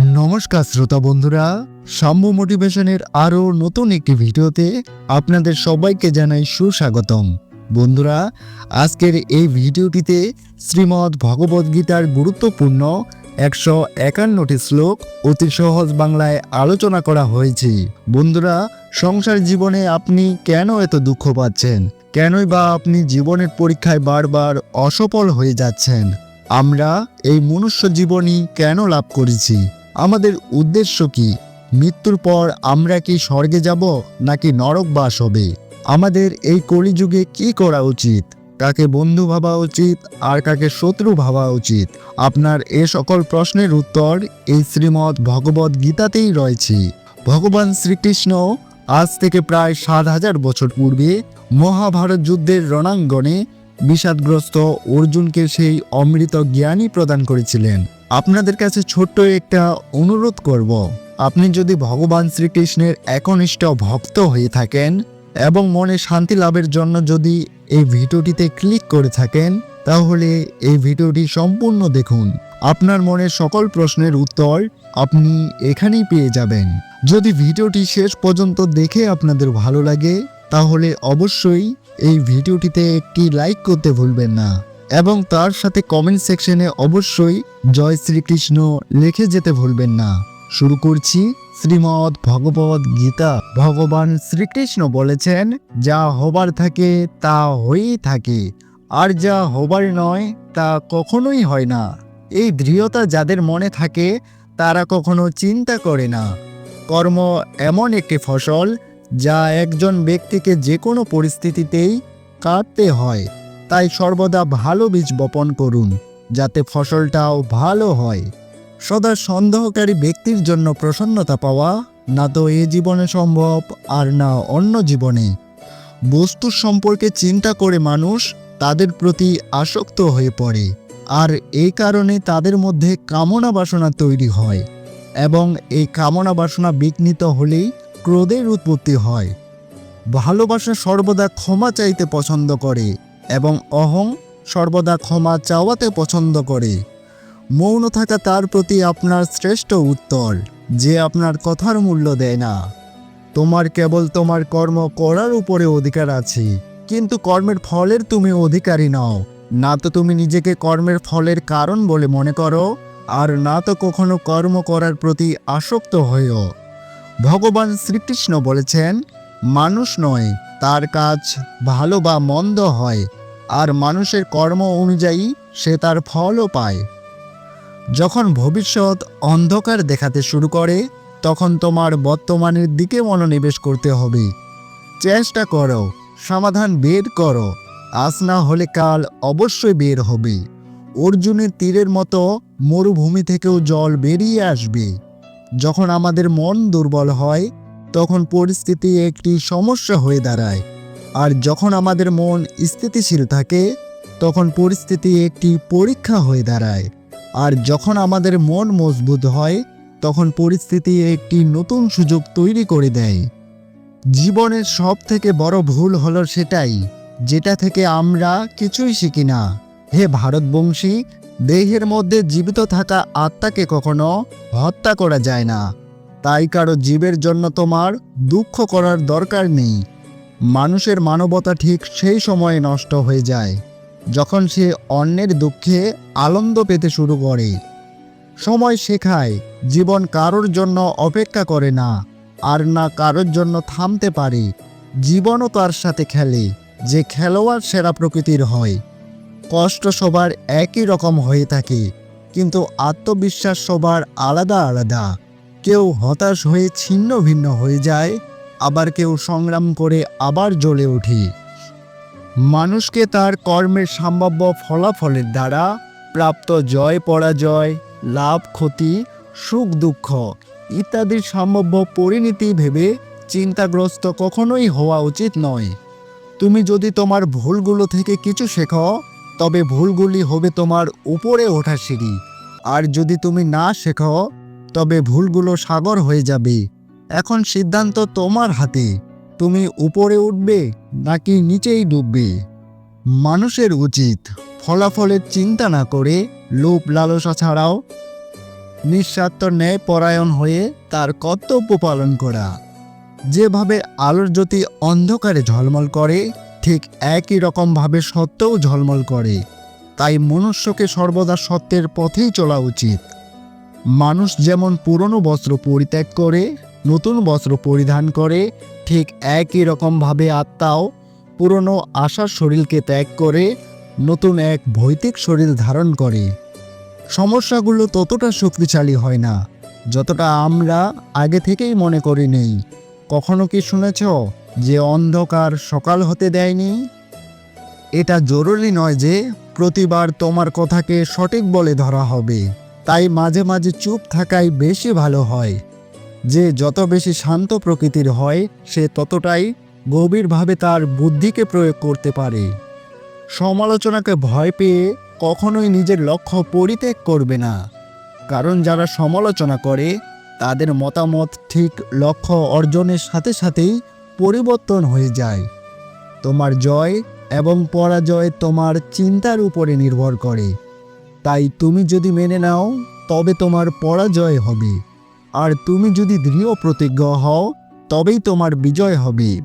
নমস্কার শ্রোতা বন্ধুরা, সাম্য মোটিভেশনের আরও নতুন একটি ভিডিওতে আপনাদের সবাইকে জানাই সুস্বাগতম। বন্ধুরা, আজকের এই ভিডিওটিতে শ্রীমদ্ ভগবদ্গীতার গুরুত্বপূর্ণ একশো একান্নটি শ্লোক অতি সহজ বাংলায় আলোচনা করা হয়েছে। বন্ধুরা, সংসার জীবনে আপনি কেন এত দুঃখ পাচ্ছেন? কেনই বা আপনি জীবনের পরীক্ষায় বারবার অসফল হয়ে যাচ্ছেন? আমরা এই মনুষ্য জীবনই কেন লাভ করেছি? আমাদের উদ্দেশ্য কি? মৃত্যুর পর আমরা কি স্বর্গে যাব নাকি নরক বাস হবে? আমাদের এই কলিযুগে কি করা উচিত? কাকে বন্ধু ভাবা উচিত আর কাকে শত্রু ভাবা উচিত? আপনার এ সকল প্রশ্নের উত্তর এই শ্রীমদ্ ভগবদ গীতাতেই রয়েছে। ভগবান শ্রীকৃষ্ণ আজ থেকে প্রায় সাত হাজার বছর পূর্বে মহাভারত যুদ্ধের রণাঙ্গনে বিষাদগ্রস্ত অর্জুনকে সেই অমৃত জ্ঞানই প্রদান করেছিলেন। আপনাদের কাছে ছোট্ট একটা অনুরোধ করব। আপনি যদি ভগবান শ্রীকৃষ্ণের একনিষ্ঠ ভক্ত হয়ে থাকেন এবং মনে শান্তি লাভের জন্য যদি এই ভিডিওটিতে ক্লিক করে থাকেন, তাহলে এই ভিডিওটি সম্পূর্ণ দেখুন। আপনার মনের সকল প্রশ্নের উত্তর আপনি এখানেই পেয়ে যাবেন। যদি ভিডিওটি শেষ পর্যন্ত দেখে আপনাদের ভালো লাগে, তাহলে অবশ্যই এই ভিডিওটিতে একটি লাইক করতে ভুলবেন না। এবং তার সাথে কমেন্ট সেকশনে অবশ্যই জয় শ্রীকৃষ্ণ লিখে যেতে ভুলবেন না। শুরু করছি শ্রীমদ্ ভগবদ গীতা। ভগবান শ্রীকৃষ্ণ বলেছেন, যা হবার থাকে তা হয়েই থাকে, আর যা হবার নয় তা কখনোই হয় না। এই দৃঢ়তা যাদের মনে থাকে, তারা কখনো চিন্তা করে না। কর্ম এমন একটি ফসল, যা একজন ব্যক্তিকে যে কোনো পরিস্থিতিতেই কাটতে হয়। তাই সর্বদা ভালো বীজ বপন করুন, যাতে ফসলটাও ভালো হয়। সদা সন্দেহকারী ব্যক্তির জন্য প্রসন্নতা পাওয়া না তো এ জীবনে সম্ভব আর না অন্য জীবনে। বস্তুর সম্পর্কে চিন্তা করে মানুষ তাদের প্রতি আসক্ত হয়ে পড়ে, আর এই কারণে তাদের মধ্যে কামনা বাসনা তৈরি হয়, এবং এই কামনা বাসনা বিঘ্নিত হলেই ক্রোধের উৎপত্তি হয়। ভালোবাসা সর্বদা ক্ষমা চাইতে পছন্দ করে এবং অহং সর্বদা ক্ষমা চাওয়াতে পছন্দ করে। মৌন থাকা তার প্রতি আপনার শ্রেষ্ঠ উত্তর, যে আপনার কথার মূল্য দেয় না। তোমার কেবল তোমার কর্ম করার উপরে অধিকার আছে, কিন্তু কর্মের ফলের তুমি অধিকারী নও। না তো তুমি নিজেকে কর্মের ফলের কারণ বলে মনে করো, আর না তো কখনো কর্ম করার প্রতি আসক্ত হয়েও। ভগবান শ্রীকৃষ্ণ বলেছেন, মানুষ নয়, তার কাজ ভালো বা মন্দ হয় আর মানুষের কর্ম অনুযায়ী সে তার ফলও পায়। যখন ভবিষ্যৎ অন্ধকার দেখাতে শুরু করে, তখন তোমার বর্তমানের দিকে মনোনিবেশ করতে হবে। চেষ্টা করো, সমাধান বের করো। আজ না হলে কাল অবশ্যই বের হবে। অর্জুনের তীরের মতো মরুভূমি থেকেও জল বেরিয়ে আসবে। যখন আমাদের মন দুর্বল হয়, তখন পরিস্থিতি একটি সমস্যা হয়ে দাঁড়ায়। আর যখন আমাদের মন স্থিতিশীল থাকে, তখন পরিস্থিতি একটি পরীক্ষা হয়ে দাঁড়ায়। আর যখন আমাদের মন মজবুত হয়, তখন পরিস্থিতি একটি নতুন সুযোগ তৈরি করে দেয়। জীবনের সব থেকে বড় ভুল হলো সেটাই, যেটা থেকে আমরা কিছুই শিখি না। হে ভারতবংশী, দেহের মধ্যে জীবিত থাকা আত্মাকে কখনো হত্যা করা যায় না। তাই কারও জীবের জন্য তোমার দুঃখ করার দরকার নেই। মানুষের মানবতা ঠিক সেই সময়ে নষ্ট হয়ে যায়, যখন সে অন্যের দুঃখে আনন্দ পেতে শুরু করে। সময় শেখায়, জীবন কারোর জন্য অপেক্ষা করে না, আর না কারোর জন্য থামতে পারে। জীবনও তার সাথে খেলে, যে খেলোয়াড় সেরা প্রকৃতির হয়। কষ্ট সবার একই রকম হয়ে থাকে, কিন্তু আত্মবিশ্বাস সবার আলাদা আলাদা। কেউ হতাশ হয়ে ছিন্ন ভিন্ন হয়ে যায় আবার কেউ সংগ্রাম করে আবার জ্বলে ওঠে মানুষকে তার কর্মের সম্ভাব্য ফলাফলের দ্বারা প্রাপ্ত জয়, পরাজয়, লাভ, ক্ষতি, সুখ, দুঃখ ইত্যাদির সম্ভাব্য পরিণতি ভেবে চিন্তাগ্রস্ত কখনোই হওয়া উচিত নয়। তুমি যদি তোমার ভুলগুলো থেকে কিছু শেখো, তবে ভুলগুলি হবে তোমার উপরে ওঠা সিঁড়ি। আর যদি তুমি না শেখো, তবে ভুলগুলো সাগর হয়ে যাবে। এখন সিদ্ধান্ত তোমার হাতে। তুমি উপরে উঠবে নাকি নিচেই ডুববে? মানুষের উচিত ফলাফলের চিন্তা না করে লোভ লালসা ছাড়াও নিঃস্বার্থ ন্যায় পরায়ণ হয়ে তার কর্তব্য পালন করা। যেভাবে আলোর জ্যোতি অন্ধকারে ঝলমল করে, ঠিক একই রকমভাবে সত্যও ঝলমল করে। তাই মনুষ্যকে সর্বদা সত্যের পথেই চলা উচিত। মানুষ যেমন পুরনো বস্ত্র পরিত্যাগ করে নতুন বস্ত্র পরিধান করে, ঠিক একই রকমভাবে আত্মাও পুরনো আশার শরীরকে ত্যাগ করে, নতুন এক ভৌতিক শরীর ধারণ করে। সমস্যাগুলো ততটা শক্তিশালী হয় না, যতটা আমরা আগে থেকেই মনে করি নেই। কখনো কি শুনেছ যে অন্ধকার সকাল হতে দেয়নি? এটা জরুরি নয় যে প্রতিবার তোমার কথাকে সঠিক বলে ধরা হবে, তাই মাঝে মাঝে চুপ থাকাই বেশি ভালো হয়। যে যত বেশি শান্ত প্রকৃতির হয়, সে ততটাই গভীরভাবে তার বুদ্ধিকে প্রয়োগ করতে পারে। সমালোচনাকে ভয় পেয়ে কখনোই নিজের লক্ষ্য পরিত্যাগ করবে না। কারণ যারা সমালোচনা করে, তাদের মতামত ঠিক লক্ষ্য অর্জনের সাথে সাথেই পরিবর্তন হয়ে যায়। তোমার জয় এবং পরাজয় তোমার চিন্তার উপরে নির্ভর করে। তাই তুমি যদি মেনে নাও, তবে তোমার পরাজয় হবে। আর তুমি যদি দৃঢ় প্রতিজ্ঞ হও, তবেই তোমার বিজয় হবে।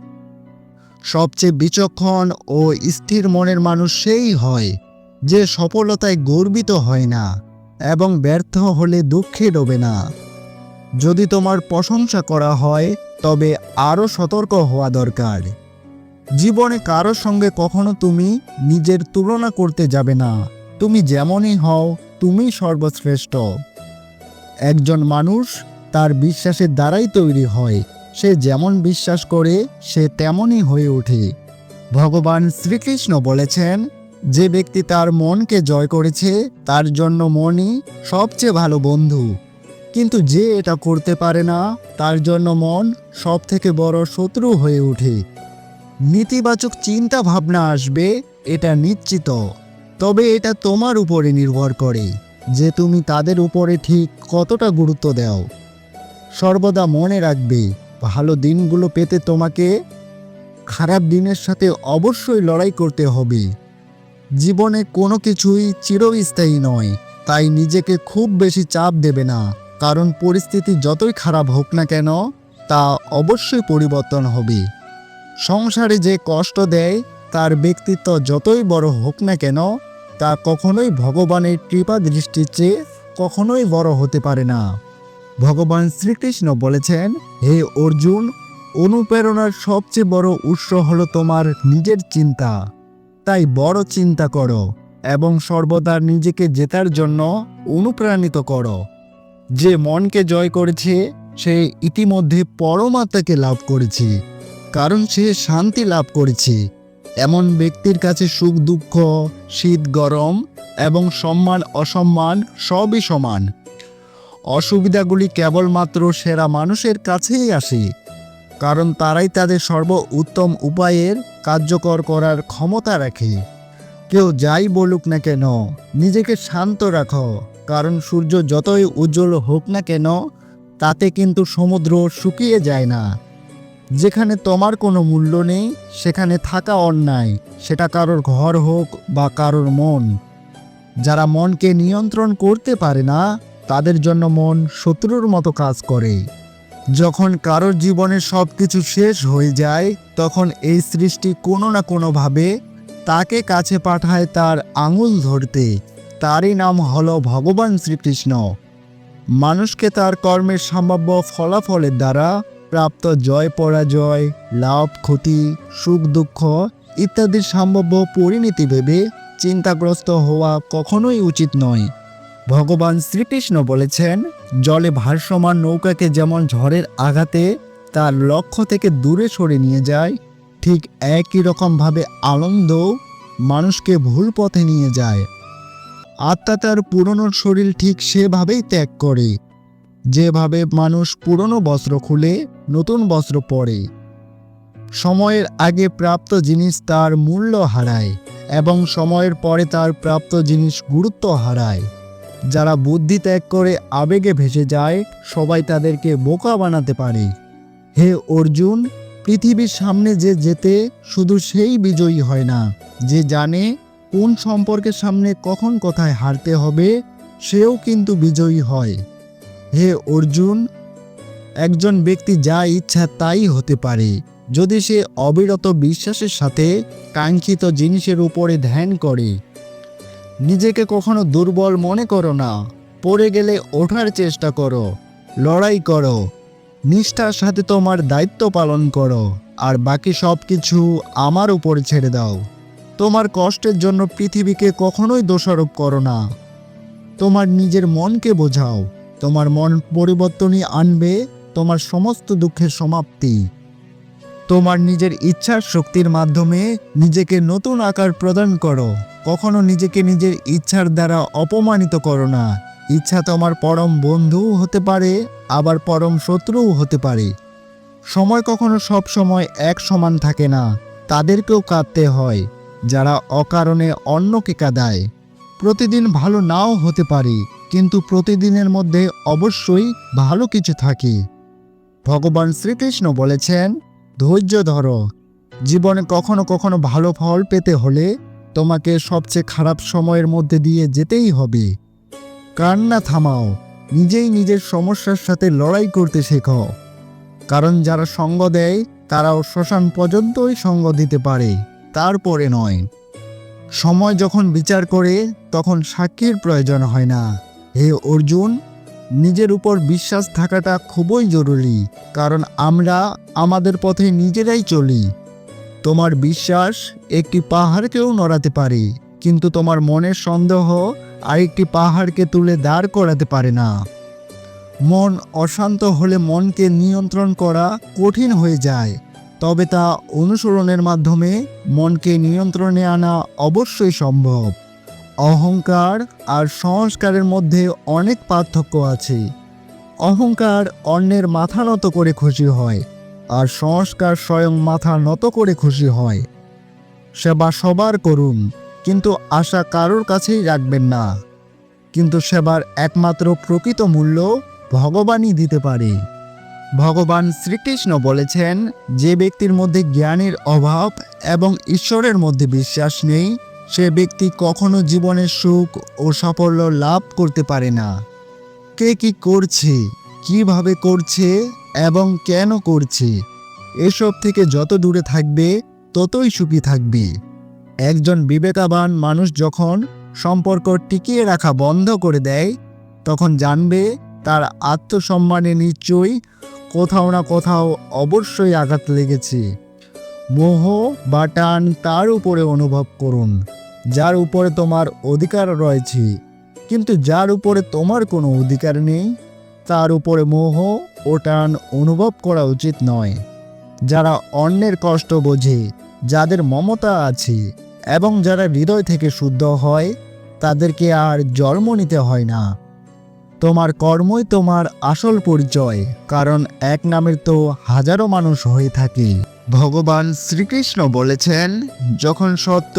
সবচেয়ে বিচক্ষণ ও স্থির মনের মানুষ সেই হয়, যে সফলতায় গর্বিত হয় না এবং ব্যর্থ হলে দুঃখে ডোবে না। যদি তোমার প্রশংসা করা হয়, তবে আরও সতর্ক হওয়া দরকার। জীবনে কারোর সঙ্গে কখনো তুমি নিজের তুলনা করতে যাবে না। তুমি যেমনই হও তুমি সর্বশ্রেষ্ঠ। একজন মানুষ তার বিশ্বাসের দ্বারাই তৈরি হয়। সে যেমন বিশ্বাস করে, সে তেমনই হয়ে ওঠে। ভগবান শ্রীকৃষ্ণ বলেছেন, যে ব্যক্তি তার মনকে জয় করেছে, তার জন্য মনই সবচেয়ে ভালো বন্ধু। কিন্তু যে এটা করতে পারে না, তার জন্য মন সব থেকে বড় শত্রু হয়ে ওঠে। নেতিবাচক চিন্তা ভাবনা আসবে, এটা নিশ্চিত। তবে এটা তোমার উপরে নির্ভর করে যে তুমি তাদের উপরে ঠিক কতটা গুরুত্ব দাও। সর্বদা মনে রাখবে, ভালো দিনগুলো পেতে তোমাকে খারাপ দিনের সাথে অবশ্যই লড়াই করতে হবে। জীবনে কোনো কিছুই চিরস্থায়ী নয়, তাই নিজেকে খুব বেশি চাপ দেবে না, কারণ পরিস্থিতি যতই খারাপ হোক না কেন, তা অবশ্যই পরিবর্তন হবে। সংসারে যে কষ্ট দেয়, তার ব্যক্তিত্ব যতই বড় হোক না কেন, তা কখনোই ভগবানের কৃপা দৃষ্টির চেয়ে কখনোই বড় হতে পারে না। ভগবান শ্রীকৃষ্ণ বলেছেন, হে অর্জুন, অনুপ্রেরণার সবচেয়ে বড় উৎস হলো তোমার নিজের চিন্তা। তাই বড় চিন্তা করো এবং সর্বদা নিজেকে জেতার জন্য অনুপ্রাণিত করো। যে মনকে জয় করেছে, সে ইতিমধ্যে পরমাত্মাকে লাভ করেছে, কারণ সে শান্তি লাভ করেছে। এমন ব্যক্তির কাছে সুখ, দুঃখ, শীত, গরম এবং সম্মান, অসম্মান সবই সমান। অসুবিধাগুলি কেবলমাত্র সেরা মানুষের কাছেই আসে, কারণ তারাই তাদের সর্ব উত্তম উপায়ের কার্যকর করার ক্ষমতা রাখে। কেউ যাই বলুক না কেন, নিজেকে শান্ত রাখো, কারণ সূর্য যতই উজ্জ্বল হোক না কেন, তাতে কিন্তু সমুদ্র শুকিয়ে যায় না। যেখানে তোমার কোনো মূল্য নেই, সেখানে থাকা অন্যায়, সেটা কারোর ঘর হোক বা কারোর মন। যারা মনকে নিয়ন্ত্রণ করতে পারে না তাদের জন্য মন শত্রুর মতো কাজ করে। যখন কারোর জীবনে সব কিছু শেষ হয়ে যায়, তখন এই সৃষ্টি কোনো না কোনোভাবে তাকে কাছে পাঠায় তার আঙুল ধরতে। তারই নাম হল ভগবান শ্রীকৃষ্ণ। মানুষকে তার কর্মের সম্ভাব্য ফলাফলের দ্বারা প্রাপ্ত জয়, পরাজয়, লাভ, ক্ষতি, সুখ, দুঃখ ইত্যাদির সম্ভাব্য পরিণতি ভেবে চিন্তাগ্রস্ত হওয়া কখনোই উচিত নয়। ভগবান শ্রীকৃষ্ণ বলেছেন, জলে ভাসমান নৌকাকে যেমন ঝড়ের আঘাতে তার লক্ষ্য থেকে দূরে সরে নিয়ে যায়, ঠিক একই রকমভাবে আনন্দ মানুষকে ভুল পথে নিয়ে যায়। আত্মা তার পুরনো শরীর ঠিক সেভাবেই ত্যাগ করে। যেভাবে মানুষ পুরনো বস্ত্র খুলে, নতুন বস্ত্র পরে। সময়ের আগে প্রাপ্ত জিনিস তার মূল্য হারায় এবং সময়ের পরে তার প্রাপ্ত জিনিস গুরুত্ব হারায়। যারা বুদ্ধি ত্যাগ করে আবেগে ভেসে যায়, সবাই তাদেরকে বোকা বানাতে পারে। হে অর্জুন, পৃথিবীর সামনে যে যেতে শুধু সেই বিজয়ী হয় না, যে জানে কোন সম্পর্কের সামনে কখন কোথায় হারতে হবে, সেও কিন্তু বিজয়ী হয়। হে অর্জুন, একজন ব্যক্তি যা ইচ্ছা তাই হতে পারে। যদি সে অবিরত বিশ্বাসের সাথে কাঙ্ক্ষিত জিনিসের উপরে ধ্যান করে নিজেকে কখনো দুর্বল মনে করো না। পড়ে গেলে ওঠার চেষ্টা করো। লড়াই করো। নিষ্ঠার সাথে তোমার দায়িত্ব পালন করো। আর বাকি সব কিছু আমার উপর ছেড়ে দাও। তোমার কষ্টের জন্য পৃথিবীকে কখনোই দোষারোপ করো না। তোমার নিজের মনকে বোঝাও। তোমার মন পরিবর্তনই আনবে তোমার সমস্ত দুঃখের সমাপ্তি। তোমার নিজের ইচ্ছার শক্তির মাধ্যমে নিজেকে নতুন আকার প্রদান করো। কখনো নিজেকে নিজের ইচ্ছার দ্বারা অপমানিত করো না। ইচ্ছা তোমার পরম বন্ধুও হতে পারে, আবার পরম শত্রুও হতে পারে। সময় কখনো সব সময় এক সমান থাকে না, তাদেরকেও কাঁদতে হয়, যারা অকারণে অন্যকে কাঁদায়। প্রতিদিন ভালো নাও হতে পারে, কিন্তু প্রতিদিনের মধ্যে অবশ্যই ভালো কিছু থাকে। ভগবান শ্রীকৃষ্ণ বলেছেন, ধৈর্য ধরো। জীবনে কখনো কখনো ভালো ফল পেতে হলে তোমাকে সবচেয়ে খারাপ সময়ের মধ্যে দিয়ে যেতেই হবে। কান্না থামাও, নিজেই নিজের সমস্যার সাথে লড়াই করতে শেখো। কারণ যারা সঙ্গ দেয়, তারাও শ্মশান পর্যন্তই সঙ্গ দিতে পারে, তারপরে নয়। সময় যখন বিচার করে, তখন সাক্ষীর প্রয়োজন হয় না। হে অর্জুন, নিজের উপর বিশ্বাস থাকাটা খুবই জরুরি, কারণ আমরা আমাদের পথে নিজেরাই চলি। তোমার বিশ্বাস একটি পাহাড়কেও নড়াতে পারে, কিন্তু তোমার মনের সন্দেহ আরেকটি পাহাড়কে তুলে দাঁড় করাতে পারে না। মন অশান্ত হলে মনকে নিয়ন্ত্রণ করা কঠিন হয়ে যায়, তবে তা অনুসরণের মাধ্যমে মনকে নিয়ন্ত্রণে আনা অবশ্যই সম্ভব। অহংকার আর সংস্কারের মধ্যে অনেক পার্থক্য আছে। অহংকার অন্যের মাথা নত করে খুশি হয় আর সংস্কার স্বয়ং মাথা নত করে খুশি হয়। সেবা সবার করুন, কিন্তু আশা কারোর কাছেই রাখবেন না। কিন্তু সেবার একমাত্র প্রকৃত মূল্য ভগবানই দিতে পারে। ভগবান শ্রীকৃষ্ণ বলেছেন, যে ব্যক্তির মধ্যে জ্ঞানের অভাব এবং ঈশ্বরের মধ্যে বিশ্বাস নেই, সে ব্যক্তি কখনো জীবনের সুখ ও সাফল্য লাভ করতে পারে না। কে কি করছে? কীভাবে করছে এবং কেন করছে? এসব থেকে যত দূরে থাকবে, ততই সুখী থাকবে। একজন বিবেকাবান মানুষ যখন সম্পর্ক টিকিয়ে রাখা বন্ধ করে দেয়, তখন জানবে তার আত্মসম্মানে নিশ্চয়ই কোথাও না কোথাও অবশ্যই আঘাত লেগেছে। মোহ বা টান তার উপরে অনুভব করুন, যার উপরে তোমার অধিকার রয়েছে। কিন্তু যার উপরে তোমার কোনো অধিকার নেই তার উপরে মোহ ও টান অনুভব করা উচিত নয়। যারা অন্যের কষ্ট বোঝে, যাদের মমতা আছে এবং যারা হৃদয় থেকে শুদ্ধ হয়, তাদেরকে আর জন্ম নিতে হয় না। তোমার কর্মই তোমার আসল পরিচয়, কারণ এক নামের তো হাজারো মানুষ হয়ে থাকে। ভগবান শ্রীকৃষ্ণ বলেছেন, যখন সত্য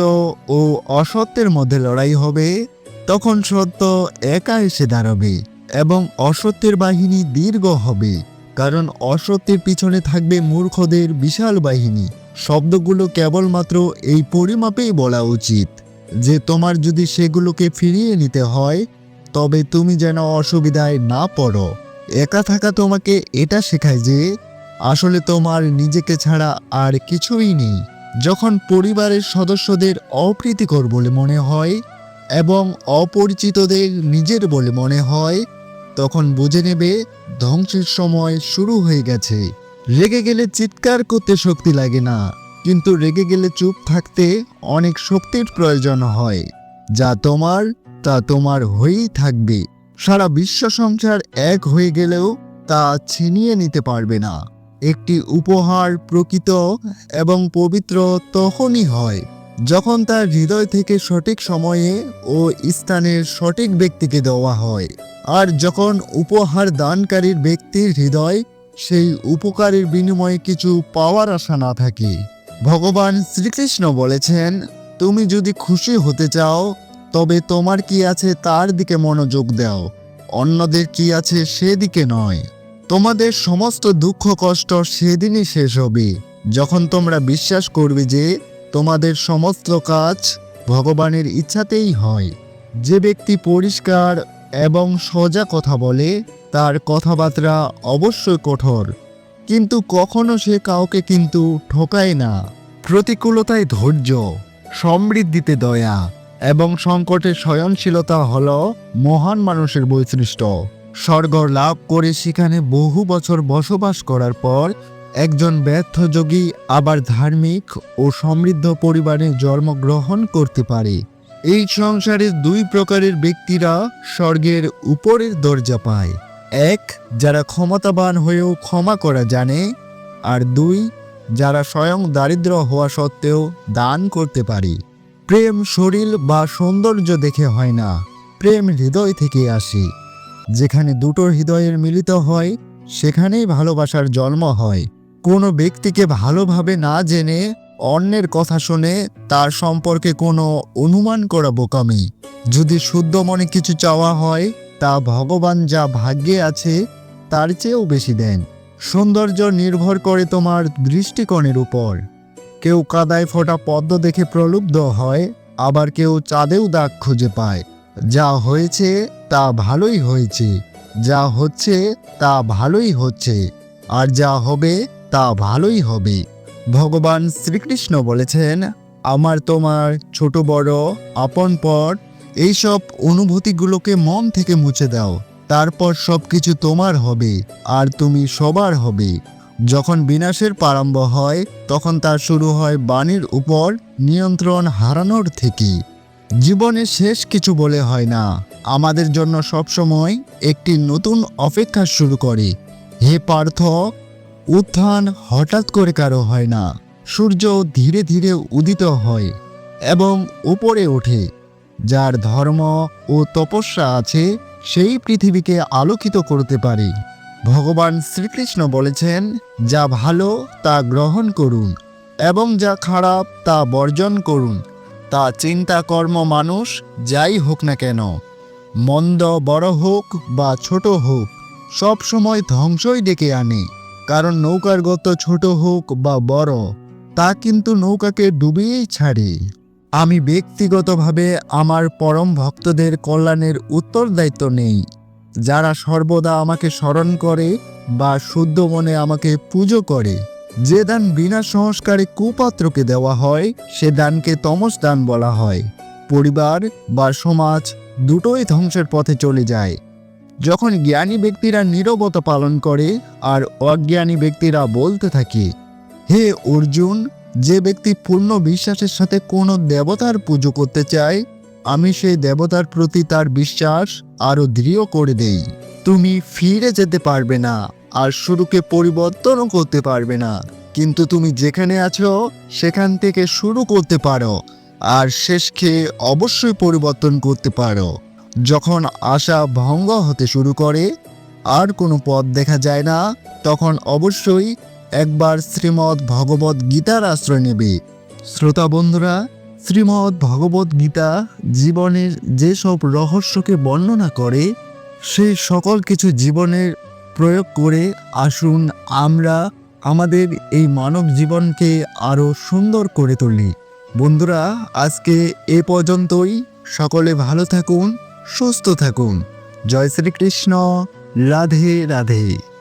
ও অসত্যের মধ্যে লড়াই হবে, তখন সত্য একা এসে দাঁড়াবে। এবং অসত্যের বাহিনী দীর্ঘ হবে, কারণ অসত্যের পিছনে থাকবে মূর্খদের বিশাল বাহিনী। শব্দগুলো কেবলমাত্র এই পরিমাপেই বলা উচিত যে তোমার যদি সেগুলোকে ফিরিয়ে নিতে হয়, তবে তুমি যেন অসুবিধায় না পড়ো। একা থাকা তোমাকে এটা শেখায় যে আসলে তোমার নিজেকে ছাড়া আর কিছুই নেই। যখন পরিবারের সদস্যদের অপ্রীতিকর বলে মনে হয় এবং অপরিচিতদের নিজের বলে মনে হয় তখন বুঝে নেবে ধ্বংসের সময় শুরু হয়ে গেছে। রেগে গেলে চিৎকার করতে শক্তি লাগে না, কিন্তু রেগে গেলে চুপ থাকতে অনেক শক্তির প্রয়োজন হয়। যা তোমার, তা তোমার হয়েই থাকবে। সারা বিশ্ব সংসার এক হয়ে গেলেও তা ছিনিয়ে নিতে পারবে না। একটি উপহার প্রকৃত এবং পবিত্র তখনই হয়। যখন তার হৃদয় থেকে সঠিক সময়ে ও স্থানের সঠিক ব্যক্তিকে দেওয়া হয়, আর যখন উপহার দানকারীর ব্যক্তির হৃদয় সেই উপকারের বিনিময়ে কিছু পাওয়ার আশা না থাকে, ভগবান শ্রীকৃষ্ণ বলেছেন, তুমি যদি খুশি হতে চাও, তবে তোমার কি আছে তার দিকে মনোযোগ দাও, অন্যদের কি আছে সেদিকে নয়। তোমাদের সমস্ত দুঃখ কষ্ট সেদিনই শেষ হবে। যখন তোমরা বিশ্বাস করবে যে তোমাদের সমস্ত কাজ ভগবানের ইচ্ছাতেই হয়। যে ব্যক্তি পরিষ্কার এবং সোজা কথা বলে, তার কথাবার্তা অবশ্যই কঠোর। কিন্তু কখনো সে কাউকে কিন্তু ঠকায় না। প্রতিকূলতায় ধৈর্য, সমৃদ্ধিতে দয়া এবং সংকটে সয়নশীলতা হল মহান মানুষের বৈশিষ্ট্য। স্বর্গ লাভ করে সেখানে বহু বছর বসবাস করার পর একজন ব্যর্থ যোগী আবার ধার্মিক ও সমৃদ্ধ পরিবারে জন্মগ্রহণ করতে পারে। এই সংসারে দুই প্রকারের ব্যক্তিরা স্বর্গের উপরের দরজা পায়। এক, যারা ক্ষমতাবান হয়েও ক্ষমা করা জানে। আর দুই, যারা স্বয়ং দারিদ্র হওয়া সত্ত্বেও দান করতে পারে। প্রেম শরীর বা সৌন্দর্য দেখে হয় না, প্রেম হৃদয় থেকে আসে। যেখানে দুটো হৃদয়ের মিলিত হয়, সেখানেই ভালোবাসার জন্ম হয়। কোনো ব্যক্তিকে ভালোভাবে না জেনে অন্যের কথা শুনে তার সম্পর্কে কোনো অনুমান করা বোকামি। যদি শুদ্ধ মনে কিছু চাওয়া হয়, তা ভগবান যা ভাগ্যে আছে, তার চেয়েও বেশি দেন। সৌন্দর্য নির্ভর করে তোমার দৃষ্টিকোণের উপর। কেউ কাদায় ফোটা পদ্ম দেখে প্রলুব্ধ হয়, আবার কেউ চাঁদেও দাগ খুঁজে পায়। যা হয়েছে, তা ভালোই হয়েছে। যা হচ্ছে, তা ভালোই হচ্ছে। আর যা হবে তা ভালোই হবে। ভগবান শ্রীকৃষ্ণ বলেছেন, আমার তোমার ছোট বড়, আপন পর, এইসব অনুভূতিগুলোকে মন থেকে মুছে দাও। তারপর সব কিছু তোমার হবে, আর তুমি সবার হবে। যখন বিনাশের প্রারম্ভ হয়, তখন তার শুরু হয় বাণীর উপর নিয়ন্ত্রণ হারানোর থেকে। জীবনে শেষ কিছু বলে হয় না। আমাদের জন্য সবসময় একটি নতুন অপেক্ষা শুরু করে। হে পার্থ উত্থান হঠাৎ করে কারও হয় না। সূর্য ধীরে ধীরে উদিত হয় এবং উপরে ওঠে। যার ধর্ম ও তপস্যা আছে, সেই পৃথিবীকে আলোকিত করতে পারে। ভগবান শ্রীকৃষ্ণ বলেছেন, যা ভালো, তা গ্রহণ করুন এবং যা খারাপ, তা বর্জন করুন। তা চিন্তা কর্ম মানুষ, যাই হোক না কেন। মন্দ বড় হোক বা ছোট হোক, সব সময় ধ্বংসই ডেকে আনে। কারণ নৌকার গত ছোট হোক বা বড়, তা কিন্তু নৌকাকে ডুবিয়েই ছাড়ে। আমি ব্যক্তিগতভাবে আমার পরম ভক্তদের কল্যাণের উত্তরদায়িত্ব নেই। যারা সর্বদা আমাকে স্মরণ করে বা শুদ্ধ মনে আমাকে পুজো করে, যে দান বিনা সংস্কারে কুপাত্রকে দেওয়া হয়, সে দানকে তমস দান বলা হয়। পরিবার বা সমাজ দুটোই ধ্বংসের পথে চলে যায়। যখন জ্ঞানী ব্যক্তিরা নীরবতা পালন করে আর অজ্ঞানী ব্যক্তিরা বলতে থাকে, হে অর্জুন, যে ব্যক্তি পূর্ণ বিশ্বাসের সাথে কোনো দেবতার পুজো করতে চায়, আমি সেই দেবতার প্রতি তার বিশ্বাস আরও দৃঢ় করে দেই। তুমি ফিরে যেতে পারবে না আর শুরুকে পরিবর্তনও করতে পারবে না। কিন্তু তুমি যেখানে আছো, সেখান থেকে শুরু করতে পারো আর শেষকে অবশ্যই পরিবর্তন করতে পারো। যখন আশা ভঙ্গ হতে শুরু করে, আর কোনো পথ দেখা যায় না, তখন অবশ্যই একবার শ্রীমদ্ ভগবত গীতার আশ্রয় নেবে। শ্রোতা বন্ধুরা, শ্রীমদ্ ভগবত গীতা জীবনের যেসব রহস্যকে বর্ণনা করে সেই সকল কিছু জীবনের প্রয়োগ করে আসুন আমরা আমাদের এই মানব জীবনকে আরও সুন্দর করে তুলি। বন্ধুরা, আজকে এ পর্যন্তই। সকলে ভালো থাকুন। সুস্থ থাকুন। জয় শ্রীকৃষ্ণ। রাধে রাধে।